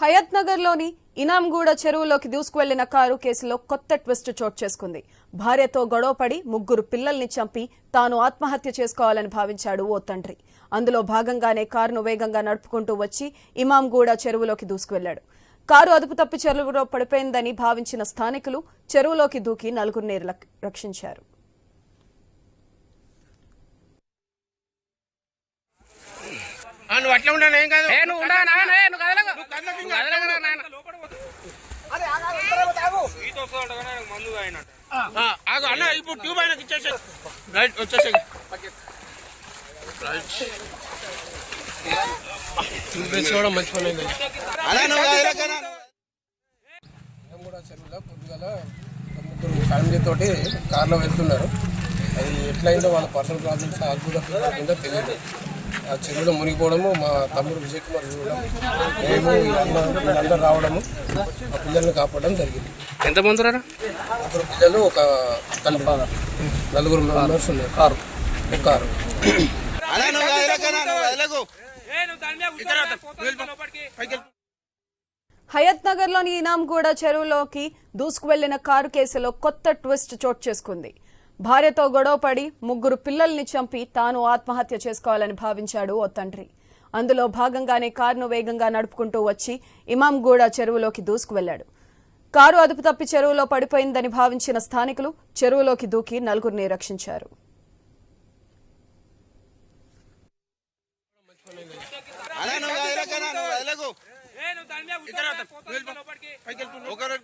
హయత్ నగర్లోని ఇనాంగూడ చెరువులోకి దూసుకువెళ్ళిన కారు కేసులో కొత్త ట్విస్ట్ చోటు చేసుకుంది. భార్యతో గొడవపడి ముగ్గురు పిల్లల్ని చంపి తాను ఆత్మహత్య చేసుకోవాలని భావించాడు ఓ తండ్రి. అందులో భాగంగానే కారును వేగంగా నడుపుకుంటూ వచ్చి ఇమాంగూడ చెరువులోకి దూసుకువెళ్ళాడు కారు అదుపు తప్పి చెరువులో పడిపోయిందని భావించిన స్థానికులు చెరువులోకి దూకి నలుగురిని రక్- రక్షించారు. నువ్వు అట్లా ఉండను ఏం కాదు నువ్వు కదలకు. ఆగు అన్న ఇప్పుడు ట్యూబ్ ఇచ్చేసే రైట్ వచ్చేసే ట్యూబ్ వేసుకోవడం మంచి పని అయింది. కూడా చెరువులో పొద్దుగల ముగ్గురు ఫ్యామిలీ తోటి కార్లో వెళ్తున్నారు. అది ఎట్లయిందో వాళ్ళ పర్సనల్ ప్రాబ్లమ్స్ అద్భుత కింద తెలియదు. ఆ చెరువులో మునిగిపోవడము మా తమ్ముడు విజయ్ కుమార్ చూడడం మేము వీళ్ళందరూ రావడము మా పిల్లల్ని కాపాడడం జరిగింది. ఎంత మంది రా ముగ్గురు పిల్లలు ఒక తండ్రి నలుగురు మెంబర్స్ ఉన్నారు. కారు. ఒక కారు. హయత్ నగర్లోని ఇనాంగూడ చెరువులోకి దూసుకువెళ్ళిన కారు కేసులో కొత్త ట్విస్ట్ చోటు చేసుకుంది. భార్యతో గొడవపడి ముగ్గురు పిల్లల్ని చంపి తాను ఆత్మహత్య చేసుకోవాలని భావించాడు ఓ తండ్రి. అందులో భాగంగానే కారును వేగంగా నడుపుకుంటూ వచ్చి ఇమాంగూడ చెరువులోకి దూసుకువెళ్ళాడు కారు అదుపు తప్పి చెరువులో పడిపోయిందని భావించిన స్థానికులు చెరువులోకి దూకి నలుగురిని రక్షించారు. ఒకరు